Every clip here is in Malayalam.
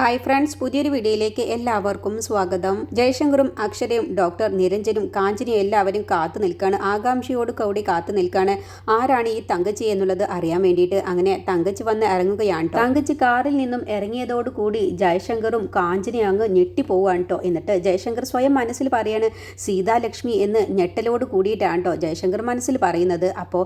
ഹായ് ഫ്രണ്ട്സ് പുതിയൊരു വീഡിയോയിലേക്ക് എല്ലാവർക്കും സ്വാഗതം. ജയശങ്കറും അക്ഷരയും ഡോക്ടർ നിരഞ്ജനും കാഞ്ചിനിയും എല്ലാവരും കാത്തു നിൽക്കുകയാണ് ആകാംക്ഷയോട് കൂടി കാത്തു നിൽക്കുകയാണ് ആരാണ് ഈ തങ്കച്ചി എന്നുള്ളത് അറിയാൻ വേണ്ടിയിട്ട് അങ്ങനെ തങ്കച്ചി വന്ന് ഇറങ്ങുകയാണ് തങ്കച്ചി കാറിൽ നിന്നും ഇറങ്ങിയതോടുകൂടി ജയശങ്കറും കാഞ്ചിനിയും അങ്ങ് ഞെട്ടിപ്പോവാണ് കേട്ടോ എന്നിട്ട് ജയശങ്കർ സ്വയം മനസ്സിൽ പറയാണ് സീതാലക്ഷ്മി എന്ന് ഞെട്ടലോട് കൂടിയിട്ടാണ് കേട്ടോ ജയശങ്കർ മനസ്സിൽ പറയുന്നത്. അപ്പോൾ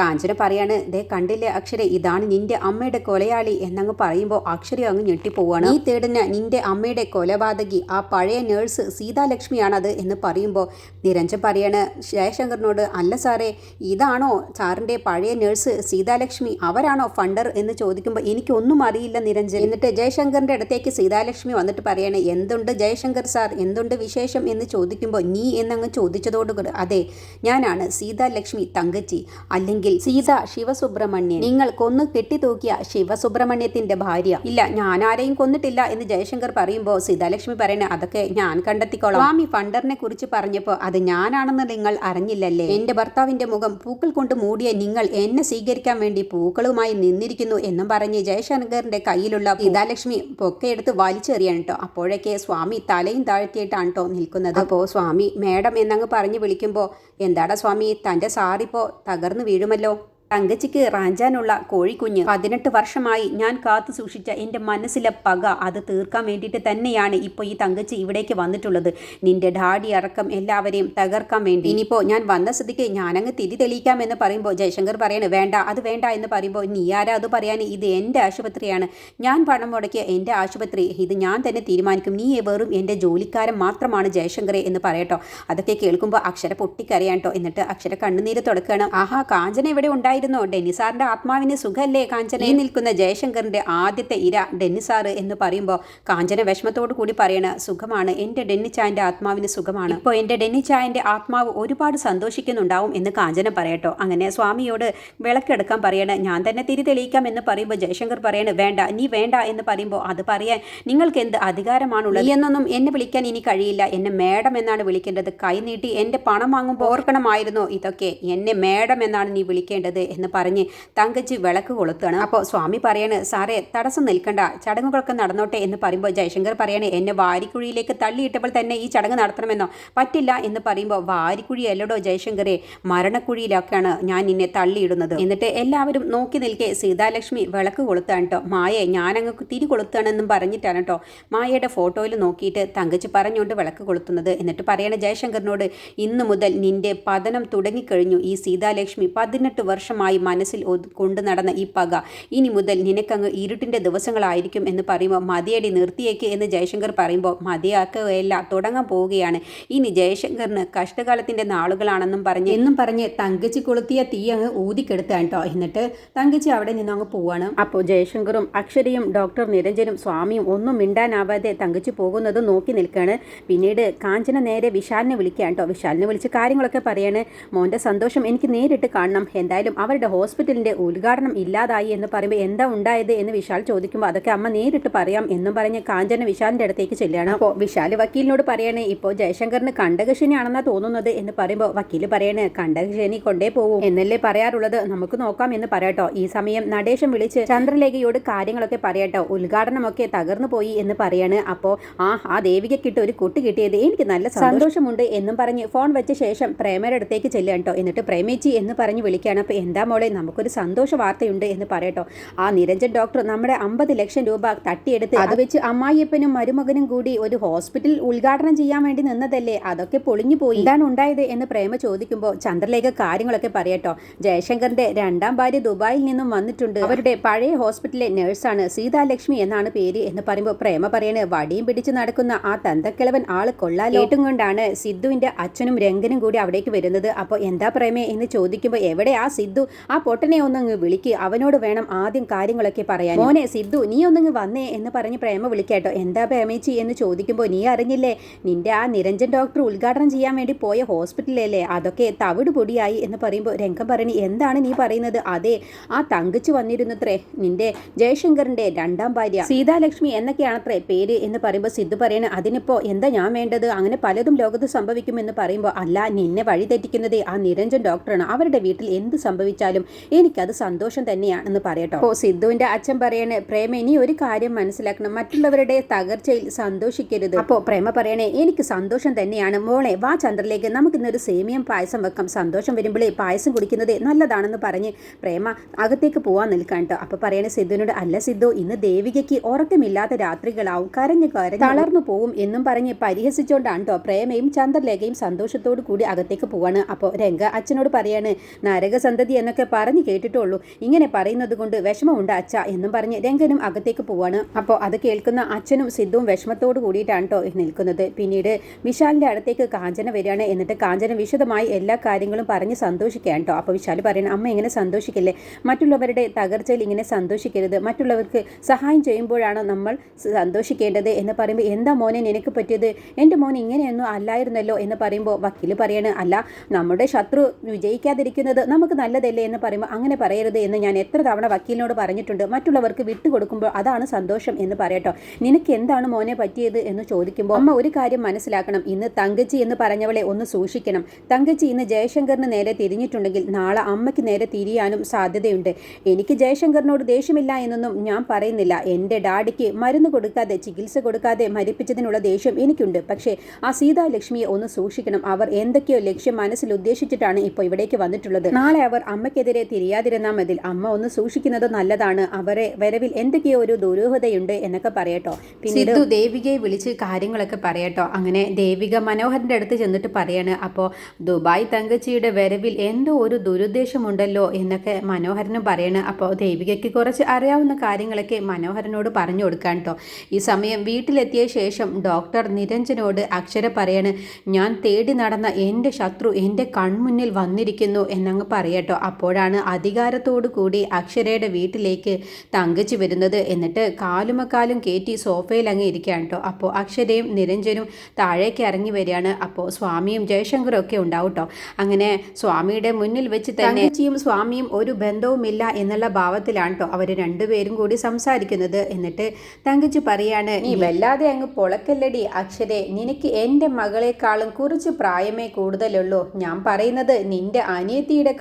കാഞ്ചന പറയാണ് ദേ കണ്ടില്ലേ അക്ഷര ഇതാണ് നിന്റെ അമ്മയുടെ കൊലയാളി എന്നങ്ങ് പറയുമ്പോൾ അക്ഷര അങ്ങ് ഞെട്ടിപ്പോവാണ് നീ തേടുന്ന നിന്റെ അമ്മയുടെ കൊലപാതകി. ആ പഴയ നേഴ്സ് സീതാലക്ഷ്മിയാണത് എന്ന് പറയുമ്പോൾ നിരഞ്ജൻ പറയാണ് ജയശങ്കറിനോട് അല്ല സാറേ ഇതാണോ സാറിന്റെ പഴയ നേഴ്സ് സീതാലക്ഷ്മി? അവരാണോ ഫണ്ടർ എന്ന് ചോദിക്കുമ്പോൾ എനിക്കൊന്നും അറിയില്ല നിരഞ്ജൻ. എന്നിട്ട് ജയശങ്കറിന്റെ അടുത്തേക്ക് സീതാലക്ഷ്മി വന്നിട്ട് പറയാണ് എന്തുണ്ട് ജയശങ്കർ സാർ? എന്തുണ്ട് വിശേഷം? എന്ന് ചോദിക്കുമ്പോൾ നീ എന്നങ്ങ് ചോദിച്ചതോടുകൂടി അതെ ഞാനാണ് സീതാലക്ഷ്മി തങ്കച്ചി അല്ലെങ്കിൽ സീത ശിവസുബ്രഹ്മണ്യൻ. നിങ്ങൾ കൊന്നു കെട്ടിത്തൂക്കിയ ശിവസുബ്രഹ്മണ്യത്തിന്റെ ഭാര്യ. ഇല്ല ഞാൻ ആരെയും കൊന്നിട്ടില്ല എന്ന് ജയശങ്കർ പറയുമ്പോൾ സീതാലക്ഷ്മി പറയണേ അതൊക്കെ ഞാൻ കണ്ടെത്തിക്കോളാം. സ്വാമി ഫണ്ടറിനെ കുറിച്ച് പറഞ്ഞപ്പോൾ അത് ഞാനാണെന്ന് നിങ്ങൾ അറിഞ്ഞില്ലല്ലേ? എന്റെ ഭർത്താവിന്റെ മുഖം പൂക്കൾ കൊണ്ട് മൂടിയ നിങ്ങൾ എന്നെ സ്വീകരിക്കാൻ വേണ്ടി പൂക്കളുമായി നിന്നിരിക്കുന്നു എന്നും പറഞ്ഞ് ജയശങ്കറിന്റെ കയ്യിലുള്ള സീതാലക്ഷ്മി പൊക്കെടുത്ത് വലിച്ചെറിയാണ് കേട്ടോ. അപ്പോഴൊക്കെ സ്വാമി തലയും താഴ്ത്തിയിട്ടാണ് കേട്ടോ നിൽക്കുന്നത്. അപ്പോൾ സ്വാമി മേഡം എന്നങ്ങ് പറഞ്ഞു വിളിക്കുമ്പോൾ എന്താടാ സ്വാമി തന്റെ സാറിപ്പോൾ തകർന്നു വീഴുമല്ലോ? തങ്കച്ചിക്ക് റാഞ്ചാനുള്ള കോഴിക്കുഞ്ഞ്. പതിനെട്ട് വർഷമായി ഞാൻ കാത്തു സൂക്ഷിച്ച എന്റെ മനസ്സിലെ പക അത് തീർക്കാൻ വേണ്ടിയിട്ട് തന്നെയാണ് ഇപ്പോൾ ഈ തങ്കച്ചി ഇവിടേക്ക് വന്നിട്ടുള്ളത്. നിന്റെ ഡാഡി അടക്കം എല്ലാവരെയും തകർക്കാൻ വേണ്ടി. ഇനിയിപ്പോൾ ഞാൻ വന്ന സ്ഥിതിക്ക് ഞാനങ്ങ് തിരി തെളിയിക്കാമെന്ന് പറയുമ്പോൾ ജയശങ്കർ പറയാണ് വേണ്ട അത് വേണ്ട എന്ന് പറയുമ്പോൾ നീ ആരാ? അത് പറയാൻ ഇത് എന്റെ ആശുപത്രിയാണ്. ഞാൻ പണം മുടക്കിയ എന്റെ ആശുപത്രി. ഇത് ഞാൻ തന്നെ തീരുമാനിക്കും. നീ വെറും എന്റെ ജോലിക്കാരൻ മാത്രമാണ് ജയശങ്കറെ എന്ന് പറയട്ടോ. അതൊക്കെ കേൾക്കുമ്പോൾ അക്ഷര പൊട്ടിക്കരയാട്ടോ എന്നിട്ട് അക്ഷര കണ്ണുനീര് തുടക്കുകയാണ് ആഹാ കാഞ്ചന ഇവിടെ ഉണ്ടായിരുന്നോ ഡെന്നിസാറിന്റെ ആത്മാവിന് സുഖല്ലേ? കാഞ്ചന ഈ നിൽക്കുന്ന ജയശങ്കറിന്റെ ആദ്യത്തെ ഇര ഡെന്നിസാറ് എന്ന് പറയുമ്പോൾ കാഞ്ചന വിഷമത്തോടു കൂടി പറയണ സുഖമാണ്. എന്റെ ഡെന്നിച്ചായന്റെ ആത്മാവിന് സുഖമാണ്. ഇപ്പോൾ എന്റെ ഡെന്നിച്ചായന്റെ ആത്മാവ് ഒരുപാട് സന്തോഷിക്കുന്നുണ്ടാവും എന്ന് കാഞ്ചന പറയട്ടോ. അങ്ങനെ സ്വാമിയോട് വിളക്കെടുക്കാൻ പറയണ ഞാൻ തന്നെ തിരി തെളിയിക്കാം എന്ന് പറയുമ്പോൾ ജയശങ്കർ പറയണ വേണ്ട നീ വേണ്ട എന്ന് പറയുമ്പോൾ അത് പറയാൻ നിങ്ങൾക്ക് എന്ത് അധികാരമാണുള്ളത് എന്നൊന്നും എന്നെ വിളിക്കാൻ ഇനി കഴിയില്ല. എന്നെ മേഡം എന്നാണ് വിളിക്കേണ്ടത്. കൈ നീട്ടി എന്റെ പണം വാങ്ങുമ്പോൾ ഓർക്കണമായിരുന്നോ? ഇതൊക്കെ എന്നെ മേഡം എന്നാണ് നീ വിളിക്കേണ്ടത്. എന്ന് പറഞ്ഞ് തങ്കച്ചി വിളക്ക് കൊളുത്താണ്. അപ്പോൾ സ്വാമി പറയാണ് സാറേ തടസ്സം നിൽക്കണ്ട. ചടങ്ങുകളൊക്കെ നടന്നോട്ടെ എന്ന് പറയുമ്പോൾ ജയശങ്കർ പറയാണ് എന്നെ വാരിക്കുഴിയിലേക്ക് തള്ളിയിട്ടപ്പോൾ തന്നെ ഈ ചടങ്ങ് നടത്തണമെന്നോ? പറ്റില്ല എന്ന് പറയുമ്പോൾ വാരിക്കുഴി അല്ലടോ ജയശങ്കറെ. മരണക്കുഴിയിലൊക്കെയാണ് ഞാൻ നിന്നെ തള്ളിയിടുന്നത്. എന്നിട്ട് എല്ലാവരും നോക്കി നിൽക്കെ സീതാലക്ഷ്മി വിളക്ക് കൊളുത്താണ് കേട്ടോ മായെ ഞാനങ്ങ് തിരി കൊളുത്താണെന്നും പറഞ്ഞിട്ടാണ് കേട്ടോ മായയുടെ ഫോട്ടോയിൽ നോക്കിയിട്ട് തങ്കച്ചി പറഞ്ഞുകൊണ്ട് വിളക്ക് കൊളുത്തുന്നത്. എന്നിട്ട് പറയണ ജയശങ്കറിനോട് ഇന്നു മുതൽ നിന്റെ പതനം തുടങ്ങിക്കഴിഞ്ഞു. ഈ സീതാലക്ഷ്മി പതിനെട്ട് വർഷമായി മനസ്സിൽ കൊണ്ടു നടന്ന ഈ പക. ഇനി മുതൽ നിനക്കങ്ങ് ഇരുട്ടിന്റെ ദിവസങ്ങളായിരിക്കും എന്ന് പറയുമ്പോൾ മതിയടി നിർത്തിയേക്ക് എന്ന് ജയശങ്കർ പറയുമ്പോൾ മതിയാക്കുകയല്ല തുടങ്ങാൻ പോവുകയാണ്. ഇനി ജയശങ്കറിന് കഷ്ടകാലത്തിന്റെ നാളുകളാണെന്നും പറഞ്ഞ് എന്നും പറഞ്ഞ് തങ്കച്ചി കൊളുത്തിയ തീ അങ്ങ് ഊതിക്കെടുത്താണ് കേട്ടോ എന്നിട്ട് തങ്കച്ചി അവിടെ നിന്ന് അങ്ങ് പോവാണ്. അപ്പോൾ ജയശങ്കറും അക്ഷരയും ഡോക്ടർ നിരഞ്ജനും സ്വാമിയും ഒന്നും മിണ്ടാനാവാതെ തങ്കച്ചി പോകുന്നത് നോക്കി നിൽക്കുകയാണ് പിന്നീട് കാഞ്ചന നേരെ വിശാലിനെ വിളിക്കുകയാണ് കേട്ടോ വിശാലിനെ വിളിച്ച് കാര്യങ്ങളൊക്കെ പറയാണ്. മോന്റെ സന്തോഷം എനിക്ക് നേരിട്ട് കാണണം. എന്തായാലും അവരുടെ ഹോസ്പിറ്റലിന്റെ ഉദ്ഘാടനം ഇല്ലാതായി എന്ന് പറയുമ്പോൾ എന്താ ഉണ്ടായത് എന്ന് വിശാൽ ചോദിക്കുമ്പോൾ അതൊക്കെ അമ്മ നേരിട്ട് പറയാം എന്നും പറഞ്ഞ് കാഞ്ചന വിശാലിന്റെ അടുത്തേക്ക് ചെല്ലുകയാണ്. അപ്പോൾ വിശാൽ വക്കീലിനോട് പറയണേ ഇപ്പോൾ ജയശങ്കറിന് കണ്ടകശനിയാണെന്നാണ് തോന്നുന്നത് എന്ന് പറയുമ്പോൾ വക്കീൽ പറയണേ കണ്ടകശനി കൊണ്ടേ പോകും എന്നല്ലേ പറയാറുള്ളത്. നമുക്ക് നോക്കാം എന്ന് പറയട്ടോ. ഈ സമയം നടേശം വിളിച്ച് ചന്ദ്രലേഖയോട് കാര്യങ്ങളൊക്കെ പറയട്ടോ. ഉദ്ഘാടനമൊക്കെ തകർന്നു പോയി എന്ന് പറയാണ്. അപ്പോൾ ആ ആ ദേവികക്കിട്ട് ഒരു കുട്ടി കിട്ടിയത് എനിക്ക് നല്ല സന്തോഷമുണ്ട് എന്നും പറഞ്ഞ് ഫോൺ വെച്ച ശേഷം പ്രേമയുടെ അടുത്തേക്ക് ചെല്ലുകട്ടോ കേട്ടോ. എന്നിട്ട് പ്രേമേച്ചി എന്ന് പറഞ്ഞ് വിളിക്കുകയാണ്. അപ്പോൾ എന്താ മോളെ നമുക്കൊരു സന്തോഷ വാർത്തയുണ്ട് എന്ന് പറയട്ടോ. ആ നിരഞ്ജൻ ഡോക്ടർ നമ്മുടെ അമ്പത് ലക്ഷം രൂപ തട്ടിയെടുത്ത് അത് വെച്ച് അമ്മായിയപ്പനും മരുമകനും കൂടി ഒരു ഹോസ്പിറ്റൽ ഉദ്ഘാടനം ചെയ്യാൻ വേണ്ടി നിന്നതല്ലേ? അതൊക്കെ പൊളിഞ്ഞു പോയി. ഇതാണ് ഉണ്ടായത് എന്ന് പ്രേമ ചോദിക്കുമ്പോൾ ചന്ദ്രലേഖ കാര്യങ്ങളൊക്കെ പറയട്ടോ. ജയശങ്കറിന്റെ രണ്ടാം ഭാര്യ ദുബായിൽ നിന്നും വന്നിട്ടുണ്ട്. അവരുടെ പഴയ ഹോസ്പിറ്റലിലെ നഴ്സാണ് സീതാലക്ഷ്മി എന്നാണ് പേര് എന്ന് പറയുമ്പോൾ പ്രേമ പറയണ് വടിയും പിടിച്ച് നടക്കുന്ന ആ തന്തക്കിളവൻ ആൾ കൊള്ളാലോ. ഏട്ടും കൊണ്ടാണ് സിദ്ധുവിന്റെ അച്ഛനും രംഗനും കൂടി അവിടേക്ക് വരുന്നത്. അപ്പോൾ എന്താ പ്രേമേ? എന്ന് ചോദിക്കുമ്പോൾ എവിടെ ആ സിദ്ധു? ആ പൊട്ടനെ ഒന്നങ്ങ് വിളിക്ക്. അവനോട് വേണം ആദ്യം കാര്യങ്ങളൊക്കെ പറയാൻ. മോനെ സിദ്ധു നീ ഒന്നങ്ങ് വന്നേ എന്ന് പറഞ്ഞ് പ്രേമ വിളിക്കാട്ടോ. എന്താ പ്രേമേച്ചി എന്ന് ചോദിക്കുമ്പോൾ നീ അറിഞ്ഞില്ലേ? നിന്റെ ആ നിരഞ്ജൻ ഡോക്ടർ ഉദ്ഘാടനം ചെയ്യാൻ വേണ്ടി പോയ ഹോസ്പിറ്റലല്ലേ? അതൊക്കെ തവിട് പൊടിയായി എന്ന് പറയുമ്പോൾ രംഗം പറഞ്ഞു എന്താണ് നീ പറയുന്നത്? അതെ ആ തങ്കച്ചു വന്നിരുന്നത്രേ നിന്റെ ജയശങ്കറിന്റെ രണ്ടാം ഭാര്യ. സീതാലക്ഷ്മി എന്നൊക്കെയാണത്രേ പേര് എന്ന് പറയുമ്പോൾ സിദ്ധു പറയണ അതിനിപ്പോ എന്താ ഞാൻ വേണ്ടത്? അങ്ങനെ പലതും ലോകത്ത് സംഭവിക്കുമെന്ന് പറയുമ്പോൾ അല്ല നിന്നെ വഴി തെറ്റിക്കുന്നത് ആ നിരഞ്ജൻ ഡോക്ടറാണ്. അവരുടെ വീട്ടിൽ എന്ത് സംഭവിച്ചു സംഭവിച്ചാലും എനിക്കത് സന്തോഷം തന്നെയാണെന്ന് പറയട്ടോ. അപ്പോൾ സിദ്ധുവിന്റെ അച്ഛൻ പറയണേ പ്രേമ ഇനി ഒരു കാര്യം മനസ്സിലാക്കണം. മറ്റുള്ളവരുടെ തകർച്ചയിൽ സന്തോഷിക്കരുത്. അപ്പോ പ്രേമ പറയണേ എനിക്ക് സന്തോഷം തന്നെയാണ്. മോളെ വാ ചന്ദ്രലേക്ക് നമുക്ക് ഇന്നൊരു സേമിയം പായസം വെക്കാം. സന്തോഷം വരുമ്പോഴേ പായസം കുടിക്കുന്നത് നല്ലതാണെന്ന് പറഞ്ഞ് പ്രേമ അകത്തേക്ക് പോവാൻ നിൽക്കാൻ കേട്ടോ. അപ്പോൾ പറയണേ സിദ്ധുവിനോട് അല്ല സിദ്ധു ഇന്ന് ദേവികയ്ക്ക് ഉറക്കമില്ലാത്ത രാത്രികളാവും. കരഞ്ഞു കരഞ്ഞ് തളർന്നു പോവും എന്നും പറഞ്ഞ് പരിഹസിച്ചുകൊണ്ടാണ് കേട്ടോ പ്രേമയും ചന്ദ്രലേഖയും സന്തോഷത്തോടു കൂടി അകത്തേക്ക് പോവാണ്. അപ്പോൾ രംഗ അച്ഛനോട് പറയാണ് നരകസന്തതി എന്നൊക്കെ പറഞ്ഞു കേട്ടിട്ടുള്ളൂ. ഇങ്ങനെ പറയുന്നത് കൊണ്ട് വിഷമമുണ്ട് അച്ഛ എന്നും പറഞ്ഞ് രംഗനും അകത്തേക്ക് പോവാണ്. അപ്പോൾ അത് കേൾക്കുന്ന അച്ഛനും സിദ്ധുവും വിഷമത്തോട് കൂടിയിട്ടാണ് കേട്ടോ നിൽക്കുന്നത്. പിന്നീട് വിശാലിന്റെ അടുത്തേക്ക് കാഞ്ചന വരികയാണ്. എന്നിട്ട് കാഞ്ചന വിശദമായി എല്ലാ കാര്യങ്ങളും പറഞ്ഞ് സന്തോഷിക്കുകയാണ് കേട്ടോ അപ്പോൾ വിശാൽ പറയണം അമ്മ ഇങ്ങനെ സന്തോഷിക്കില്ലേ? മറ്റുള്ളവരുടെ തകർച്ചയിൽ ഇങ്ങനെ സന്തോഷിക്കരുത്. മറ്റുള്ളവർക്ക് സഹായം ചെയ്യുമ്പോഴാണ് നമ്മൾ സന്തോഷിക്കേണ്ടത്. എന്ന് പറയുമ്പോൾ എന്താ മോനെ നിനക്ക് പറ്റിയത്? എന്റെ മോൻ ഇങ്ങനെയൊന്നും അല്ലായിരുന്നല്ലോ. എന്ന് പറയുമ്പോൾ വക്കീൽ പറയാണ് അല്ല നമ്മുടെ ശത്രു വിജയിക്കാതിരിക്കുന്നത് നമുക്ക് നല്ലതല്ലേ എന്ന് പറയുമ്പോൾ അങ്ങനെ പറയരുത് എന്ന് ഞാൻ എത്ര തവണ വക്കീലിനോട് പറഞ്ഞിട്ടുണ്ട്. മറ്റുള്ളവർക്ക് വിട്ടുകൊടുക്കുമ്പോൾ അതാണ് സന്തോഷം എന്ന് പറയട്ടോ. നിനക്ക് എന്താണ് മോനെ പറ്റിയത് എന്ന് ചോദിക്കുമ്പോൾ അമ്മ ഒരു കാര്യം മനസ്സിലാക്കണം. ഇന്ന് തങ്കച്ചി എന്ന് പറഞ്ഞവളെ ഒന്ന് സൂക്ഷിക്കണം. തങ്കച്ചി ഇന്ന് ജയശങ്കറിന് നേരെ തിരിഞ്ഞിട്ടുണ്ടെങ്കിൽ നാളെ അമ്മയ്ക്ക് നേരെ തിരിയാനും സാധ്യതയുണ്ട്. എനിക്ക് ജയശങ്കറിനോട് ദേഷ്യമില്ല എന്നൊന്നും ഞാൻ പറയുന്നില്ല. എന്റെ ഡാഡിക്ക് മരുന്ന് കൊടുക്കാതെ ചികിത്സ കൊടുക്കാതെ മരിപ്പിച്ചതിനുള്ള ദേഷ്യം എനിക്കുണ്ട്. പക്ഷേ ആ സീതാലക്ഷ്മിയെ ഒന്ന് സൂക്ഷിക്കണം. അവർ എന്തൊക്കെയോ ലക്ഷ്യം മനസ്സിൽ ഉദ്ദേശിച്ചിട്ടാണ് ഇപ്പോൾ ഇവിടേക്ക് വന്നിട്ടുള്ളത്. നാളെ അവർ അമ്മയ്ക്കെതിരെ തിരിയാതിരുന്നാൽ മതി അമ്മ ഒന്ന് സൂക്ഷിക്കുന്നത് നല്ലതാണ്. അവരെ വരവിൽ എന്തൊക്കെയോ ഒരു ദുരൂഹതയുണ്ട് എന്നൊക്കെ പറയട്ടോ. പിന്നീട് ദേവികയെ വിളിച്ച് കാര്യങ്ങളൊക്കെ പറയട്ടോ. അങ്ങനെ ദേവിക മനോഹരന്റെ അടുത്ത് ചെന്നിട്ട് പറയാണ് അപ്പോൾ ദുബായ് തങ്കച്ചിയുടെ വരവിൽ എന്തോ ഒരു ദുരുദ്ദേശമുണ്ടല്ലോ എന്നൊക്കെ മനോഹരനും പറയാണ്. അപ്പോൾ ദേവികയ്ക്ക് കുറച്ച് അറിയാവുന്ന കാര്യങ്ങളൊക്കെ മനോഹരനോട് പറഞ്ഞു കൊടുക്കാൻ കേട്ടോ ഈ സമയം വീട്ടിലെത്തിയ ശേഷം ഡോക്ടർ നിരഞ്ജനോട് അക്ഷര പറയാണ് ഞാൻ തേടി നടന്ന എന്റെ ശത്രു എന്റെ കൺമുന്നിൽ വന്നിരിക്കുന്നു എന്നങ്ങ് പറയട്ടോ. അപ്പോഴാണ് അധികാരത്തോടു കൂടി അക്ഷരയുടെ വീട്ടിലേക്ക് തങ്കച്ചു വരുന്നത്. എന്നിട്ട് കാലുമക്കാലും കയറ്റി സോഫയിൽ അങ്ങ് ഇരിക്കുകയാണ് കേട്ടോ അപ്പോൾ അക്ഷരയും നിരഞ്ജനും താഴേക്ക് ഇറങ്ങി വരികയാണ്. അപ്പോൾ സ്വാമിയും ജയശങ്കറും ഒക്കെ ഉണ്ടാവും കേട്ടോ അങ്ങനെ സ്വാമിയുടെ മുന്നിൽ വെച്ച് തന്നെ ചേച്ചിയും സ്വാമിയും ഒരു ബന്ധവുമില്ല എന്നുള്ള ഭാവത്തിലാണ് കേട്ടോ അവർ രണ്ടുപേരും കൂടി സംസാരിക്കുന്നത്. എന്നിട്ട് തങ്കച്ചി പറയാണ് നീ വല്ലാതെ അങ്ങ് പൊളക്കല്ലടി അക്ഷരെ. നിനക്ക് എന്റെ മകളെക്കാളും കുറച്ച് പ്രായമേ കൂടുതലുള്ളൂ. ഞാൻ പറയുന്നത് നിന്റെ അനിയത്തിയുടെ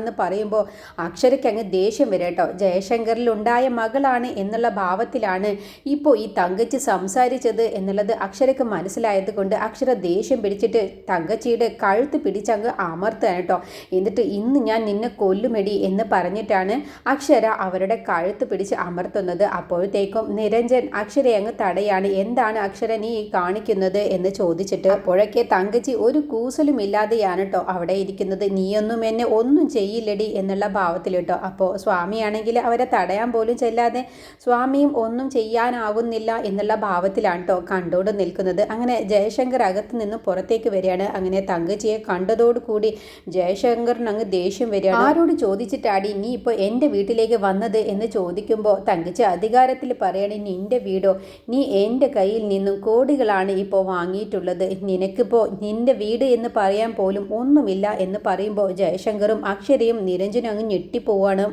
കാര്യമാണെന്ന് പറയുമ്പോൾ അക്ഷരയ്ക്ക് അങ്ങ് ദേഷ്യം വരും കേട്ടോ. ജയശങ്കറിൽ ഉണ്ടായ മകളാണ് എന്നുള്ള ഭാവത്തിലാണ് ഇപ്പോൾ ഈ തങ്കച്ചി സംസാരിച്ചത് എന്നുള്ളത് അക്ഷരയ്ക്ക് മനസ്സിലായത് കൊണ്ട് അക്ഷര ദേഷ്യം പിടിച്ചിട്ട് തങ്കച്ചിയുടെ കഴുത്ത് പിടിച്ചങ്ങ് അമർത്തുകയാണ് കേട്ടോ. എന്നിട്ട് ഇന്ന് ഞാൻ നിന്നെ കൊല്ലുമെടി എന്ന് പറഞ്ഞിട്ടാണ് അക്ഷര അവരുടെ കഴുത്ത് പിടിച്ച് അമർത്തുന്നത്. അപ്പോഴത്തേക്കും നിരഞ്ജൻ അക്ഷരയെ അങ്ങ് തടയാണ്. എന്താണ് അക്ഷര നീ കാണിക്കുന്നത് എന്ന് ചോദിച്ചിട്ട് അപ്പോഴൊക്കെ തങ്കച്ചി ഒരു കൂസലും ഇല്ലാതെയാണ് കേട്ടോ അവിടെ ഇരിക്കുന്നത്. നീയൊന്നും എന്നെ ഒന്നും ചെയ്യില്ലടി എന്നുള്ള ഭാവത്തിൽ കേട്ടോ അപ്പോൾ സ്വാമിയാണെങ്കിൽ അവരെ തടയാൻ പോലും ചെല്ലാതെ സ്വാമിയും ഒന്നും ചെയ്യാനാവുന്നില്ല എന്നുള്ള ഭാവത്തിലാണ് കേട്ടോ കണ്ടോണ്ട് നിൽക്കുന്നത്. അങ്ങനെ ജയശങ്കർ അകത്ത് നിന്ന് പുറത്തേക്ക് വരികയാണ്. അങ്ങനെ തങ്കച്ചിയെ കണ്ടതോടുകൂടി ജയശങ്കറിന് അങ്ങ് ദേഷ്യം വരികയാണ്. ആരോട് ചോദിച്ചിട്ടാടി നീ ഇപ്പോൾ എന്റെ വീട്ടിലേക്ക് വന്നത് എന്ന് ചോദിക്കുമ്പോൾ തങ്കച്ചി അധികാരത്തിൽ പറയണേ നിന്റെ വീടോ? നീ എന്റെ കയ്യിൽ നിന്നും കോടികളാണ് ഇപ്പോൾ വാങ്ങിയിട്ടുള്ളത്. നിനക്കിപ്പോൾ നിന്റെ വീട് എന്ന് പറയാൻ പോലും ഒന്നുമില്ല എന്ന് പറയുമ്പോൾ ജയശങ്കറും അക്ഷരയും നിരഞ്ജനും അങ്ങ് ഞെട്ടിപ്പോവാണ്.